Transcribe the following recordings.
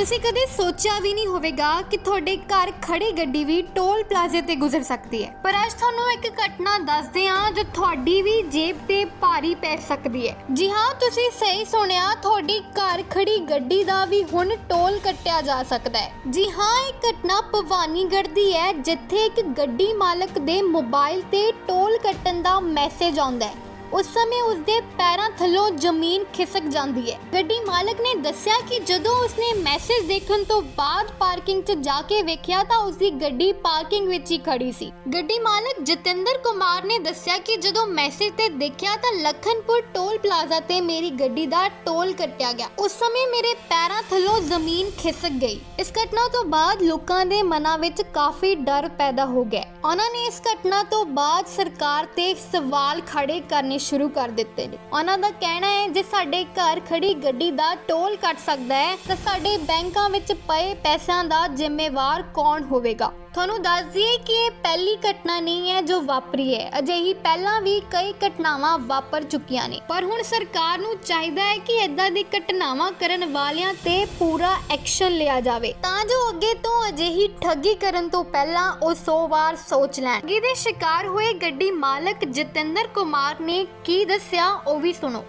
ਤੁਸੀਂ ਕਦੇ ਸੋਚਿਆ ਵੀ ਨਹੀਂ ਹੋਵੇਗਾ ਕਿ ਤੁਹਾਡੇ ਘਰ ਖੜੀ ਗੱਡੀ ਵੀ ਟੋਲ ਪਲਾਜ਼ੇ ਤੇ ਗੁਜ਼ਰ ਸਕਦੀ ਹੈ। ਪਰ ਅੱਜ ਤੁਹਾਨੂੰ ਇੱਕ ਘਟਨਾ ਦੱਸਦੇ ਹਾਂ ਜੋ ਤੁਹਾਡੀ ਵੀ ਜੇਬ ਤੇ ਭਾਰੀ ਪੈ ਸਕਦੀ ਹੈ। ਜੀ ਹਾਂ, ਤੁਸੀਂ ਸਹੀ ਸੁਣਿਆ, ਤੁਹਾਡੀ ਘਰ ਖੜੀ ਗੱਡੀ ਦਾ ਵੀ ਹੁਣ ਟੋਲ ਕੱਟਿਆ ਜਾ ਸਕਦਾ ਹੈ। ਜੀ ਹਾਂ, ਇਹ ਘਟਨਾ ਭਵਾਨੀਗੜ੍ਹ ਦੀ ਹੈ, ਜਿੱਥੇ ਇੱਕ ਗੱਡੀ ਮਾਲਕ ਦੇ ਮੋਬਾਈਲ ਤੇ ਟੋਲ ਕੱਟਣ ਦਾ ਮੈਸੇਜ ਆਉਂਦਾ ਹੈ। ਉਸ ਸਮੇਂ ਉਸਦੇ ਪੈਰਾਂ ਥੱਲੋਂ ਜ਼ਮੀਨ ਖਿਸਕ ਜਾਂਦੀ ਹੈ। ਗੱਡੀ ਮਾਲਕ ਨੇ ਦੱਸਿਆ ਕਿ ਜਦੋਂ ਉਸਨੇ ਮੈਸੇਜ ਦੇਖਣ ਤੋਂ ਬਾਅਦ ਪਾਰਕਿੰਗ 'ਚ ਜਾ ਕੇ ਵੇਖਿਆ ਤਾਂ ਉਸਦੀ ਗੱਡੀ ਪਾਰਕਿੰਗ ਵਿੱਚ ਹੀ ਖੜੀ ਸੀ। ਗੱਡੀ ਮਾਲਕ ਜਤਿੰਦਰ ਕੁਮਾਰ ਨੇ ਦੱਸਿਆ ਕਿ ਜਦੋਂ ਮੈਸੇਜ ਤੇ ਦੇਖਿਆ ਤਾਂ ਲਖਨਪੁਰ ਟੋਲ ਪਲਾਜ਼ਾ ਤੇ ਮੇਰੀ ਗੱਡੀ ਦਾ ਟੋਲ ਕੱਟਿਆ ਗਿਆ। ਉਸ ਸਮੇਂ ਮੇਰੇ ਪੈਰਾਂ ਥੱਲੋਂ ਜ਼ਮੀਨ ਖਿਸਕ ਗਈ। ਇਸ ਘਟਨਾ ਤੋਂ ਬਾਅਦ ਲੋਕਾਂ ਦੇ ਮਨਾਂ ਵਿੱਚ ਕਾਫੀ ਡਰ ਪੈਦਾ ਹੋ ਗਿਆ। ਉਹਨਾਂ ਨੇ ਇਸ ਘਟਨਾ ਤੋਂ ਬਾਅਦ ਸਰਕਾਰ ਤੇ ਸਵਾਲ ਖੜੇ ਕਰਨੇ ਸ਼ੁਰੂ ਕਰ ਦਿੱਤੇ ਨੇ। ਉਹਨਾਂ ਦਾ ਕਹਿਣਾ ਹੈ, ਜੇ ਸਾਡੇ ਘਰ ਖੜੀ ਗੱਡੀ ਦਾ ਟੋਲ ਕੱਟ ਸਕਦਾ ਹੈ, ਤਾਂ ਸਾਡੇ ਬੈਂਕਾਂ ਵਿੱਚ ਪਏ ਪੈਸਿਆਂ ਦਾ ਜ਼ਿੰਮੇਵਾਰ ਕੌਣ ਹੋਵੇਗਾ? ਤੁਹਾਨੂੰ ਦੱਸ ਦਈਏ ਕਿ ਇਹ ਪਹਿਲੀ ਘਟਨਾ ਨਹੀਂ ਹੈ ਜੋ ਵਾਪਰੀ ਹੈ। ਅਜਿਹੀ ਪਹਿਲਾਂ ਵੀ ਕਈ ਘਟਨਾਵਾਂ ਵਾਪਰ ਚੁੱਕੀਆਂ ਨੇ। ਪਰ ਹੁਣ ਸਰਕਾਰ ਨੂੰ ਚਾਹੀਦਾ ਹੈ ਕਿ ਇਦਾਂ ਦੀ ਘਟਨਾਵਾਂ ਕਰਨ ਵਾਲਿਆਂ ਤੇ ਪੂਰਾ ਐਕਸ਼ਨ ਲਿਆ ਜਾਵੇ। ਤਾਂ ਜੋ ਅੱਗੇ ਤੋਂ ਅਜਿਹੀ ਠੱਗੀ ਕਰਨ ਤੋਂ ਪਹਿਲਾਂ ਉਹ 100 ਵਾਰ ਸੋਚ ਲੈਣ। ਠੱਗੀ ਦੇ ਸ਼ਿਕਾਰ ਹੋਏ ਗੱਡੀ ਮਾਲਕ ਜਤਿੰਦਰ ਕੁਮਾਰ ਨੇ ਕੀ ਦੱਸਿਆ ਉਹ ਵੀ ਸੁਣੋ।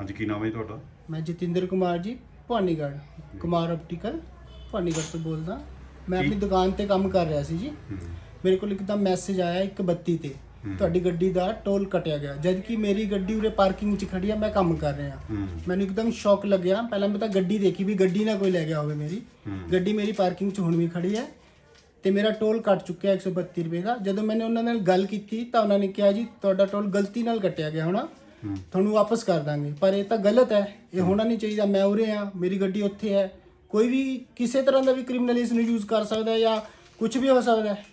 ਹਾਂਜੀ ਕੀ ਨਾਮ ਹੈ ਜੀ ਤੁਹਾਡਾ? ਮੈਂ ਜਤਿੰਦਰ ਕੁਮਾਰ ਜੀ ਭਵਾਨੀਗੜ੍ਹ। ਕੁਮਾਰ ਆਪਟੀਕਲ ਭਵਾਨੀਗੜ੍ਹ ਤੋਂ ਬੋਲਦਾ। ਮੈਂ ਆਪਣੀ ਦੁਕਾਨ ਤੇ ਕੰਮ ਕਰ ਰਿਹਾ ਸੀ ਜੀ। ਮੇਰੇ ਕੋਲ ਇੱਕਦਮ ਮੈਸੇਜ ਆਇਆ 132 ਤੇ। ਤੁਹਾਡੀ ਗੱਡੀ ਦਾ ਟੋਲ ਕਟਿਆ ਗਿਆ। ਜਦ ਕਿ ਮੇਰੀ ਗੱਡੀ ਉਰੇ ਪਾਰਕਿੰਗ 'ਚ ਖੜੀ ਆ ਮੈਂ ਕੰਮ ਕਰ ਰਿਹਾ। ਮੈਨੂੰ ਇੱਕਦਮ ਸ਼ੌਕ ਲੱਗਿਆ। ਪਹਿਲਾਂ ਮੈਂ ਤਾਂ ਗੱਡੀ ਦੇਖੀ ਵੀ ਗੱਡੀ ਨਾ ਕੋਈ ਲੈ ਗਿਆ ਹੋਵੇ ਮੇਰੀ। ਗੱਡੀ ਮੇਰੀ ਪਾਰਕਿੰਗ 'ਚ ਹੁਣ ਵੀ ਖੜੀ ਹੈ। ਤੇ ਮੇਰਾ ਟੋਲ ਕੱਟ ਚੁੱਕਿਆ 132 ਰੁਪਏ ਦਾ। ਜਦੋਂ ਮੈंने ਉਹਨਾਂ ਨਾਲ ਗੱਲ ਕੀਤੀ ਤਾਂ ਉਹਨਾਂ ਨੇ ਕਿਹਾ ਜੀ ਤੁਹਾਡਾ ਟੋਲ ਗਲਤੀ ਨਾਲ ਕੱਟਿਆ ਗਿਆ ਹੋਣਾ। ਤੁਹਾਨੂੰ ਵਾਪਸ ਕਰ ਦਾਂਗੇ। ਪਰ ਇਹ ਤਾਂ ਗਲਤ ਹੈ। ਇਹ ਹੋਣਾ ਨਹੀਂ ਚਾਹੀਦਾ। ਮੈਂ ਉਰੇ ਆ ਮੇਰੀ ਗੱਡੀ ਉੱਥੇ ਹੈ। ਕੋਈ ਵੀ ਕਿਸੇ ਤਰ੍ਹਾਂ ਦਾ ਵੀ ਕ੍ਰਿਮੀਨਲ ਇਸ ਨੂੰ ਯੂਜ਼ ਕਰ ਸਕਦਾ ਹੈ ਜਾਂ ਕੁਝ ਵੀ ਹੋ ਸਕਦਾ ਹੈ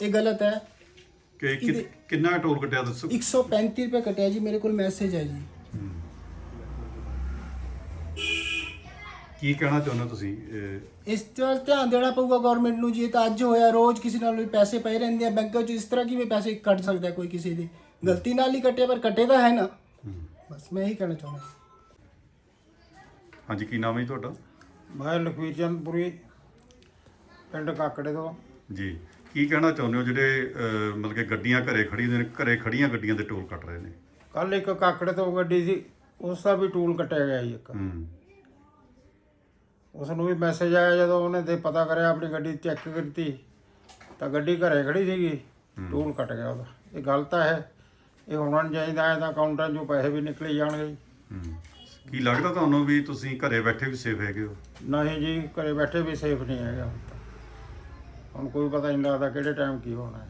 ਇਹ ਗਲਤ ਹੈ। ਕਿ ਕਿ- ਕਿੰਨਾ ਟੋਲ ਕੱਟਿਆ ਦੱਸੋ? 135 ਰੁਪਏ ਕਟਿਆ ਜੀ ਮੇਰੇ ਕੋਲ ਮੈਸੇਜ ਹੈ ਜੀ। ਕੀ ਕਹਿਣਾ ਚਾਹੁੰਦੇ ਹੋ ਤੁਸੀਂ ਇਸ ਤੇ ਵੱਲ ਧਿਆਨ ਦੇਣਾ ਪਊਗਾ ਗਵਰਨਮੈਂਟ ਨੂੰ ਜੀ ਇਹ ਤਾਂ ਅੱਜ ਹੋਇਆ ਰੋਜ਼ ਕਿਸੇ ਨਾਲ ਵੀ ਪੈਸੇ ਪਏ ਰਹਿੰਦੇ ਆ ਬੈਂਕਾਂ 'ਚ ਇਸ ਤਰ੍ਹਾਂ ਕਿਵੇਂ ਪੈਸੇ ਕੱਢ ਸਕਦਾ ਕੋਈ ਕਿਸੇ ਦੇ? ਗਲਤੀ ਨਾਲ ਹੀ ਕੱਟੇ ਪਰ ਕੱਟੇ ਤਾਂ ਹੈ ਨਾ। ਬਸ ਮੈਂ ਇਹੀ ਕਹਿਣਾ ਚਾਹੁੰਦਾ। ਹਾਂਜੀ ਕੀ ਨਾਮ ਹੈ ਜੀ ਤੁਹਾਡਾ? ਮੈਂ ਲਖਵੀਰ ਚੰਦਪੁਰੀ ਪਿੰਡ ਕਾਕੜੇ ਤੋਂ। ਜੀ ਕੀ ਕਹਿਣਾ ਚਾਹੁੰਦੇ ਹੋ ਜਿਹੜੇ ਅਹ, ਮਤਲਬ ਕਿ ਗੱਡੀਆਂ ਘਰੇ ਖੜੀ ਨੇ ਘਰੇ ਖੜੀਆਂ ਗੱਡੀਆਂ ਦੇ ਟੋਲ ਕੱਟ ਰਹੇ ਨੇ? ਕੱਲ ਇੱਕ ਕਾਕੜੇ ਤੋਂ ਗੱਡੀ ਸੀ ਉਸ ਦਾ ਵੀ ਟੂਲ ਕੱਟਿਆ ਗਿਆ ਜੀ ਇੱਕ। ਹੂੰ। ਉਸ ਨੂੰ ਵੀ ਮੈਸੇਜ ਆਇਆ ਜਦੋਂ ਉਹਨੇ ਤੇ ਪਤਾ ਕਰਿਆ ਆਪਣੀ ਗੱਡੀ ਚੈੱਕ ਕੀਤੀ ਤਾਂ ਗੱਡੀ ਘਰੇ ਖੜੀ ਸੀਗੀ ਟੂਲ ਕੱਟ ਗਿਆ ਉਹਦਾ। ਇਹ ਗਲਤ ਹੈ ਇਹ ਹੋਣਾ ਨਹੀਂ ਚਾਹੀਦਾ ਤਾਂ ਅਕਾਊਂਟਾਂ 'ਚੋਂ ਪੈਸੇ ਵੀ ਨਿਕਲੀ ਜਾਣਗੇ। ਹੂੰ। ਕੀ ਲੱਗਦਾ ਤੁਹਾਨੂੰ ਵੀ ਤੁਸੀਂ ਘਰੇ ਬੈਠੇ ਵੀ ਸੇਫ ਹੈਗੇ ਹੋ? ਨਹੀਂ ਜੀ, ਘਰੇ ਬੈਠੇ ਵੀ ਸੇਫ ਨਹੀਂ ਹੈਗਾ ਹੁਣ ਤਾਂ। ਹੁਣ ਕੋਈ ਪਤਾ ਨਹੀਂ ਲੱਗਦਾ ਕਿਹੜੇ ਟਾਈਮ ਕੀ ਹੋਣਾ ਹੈ।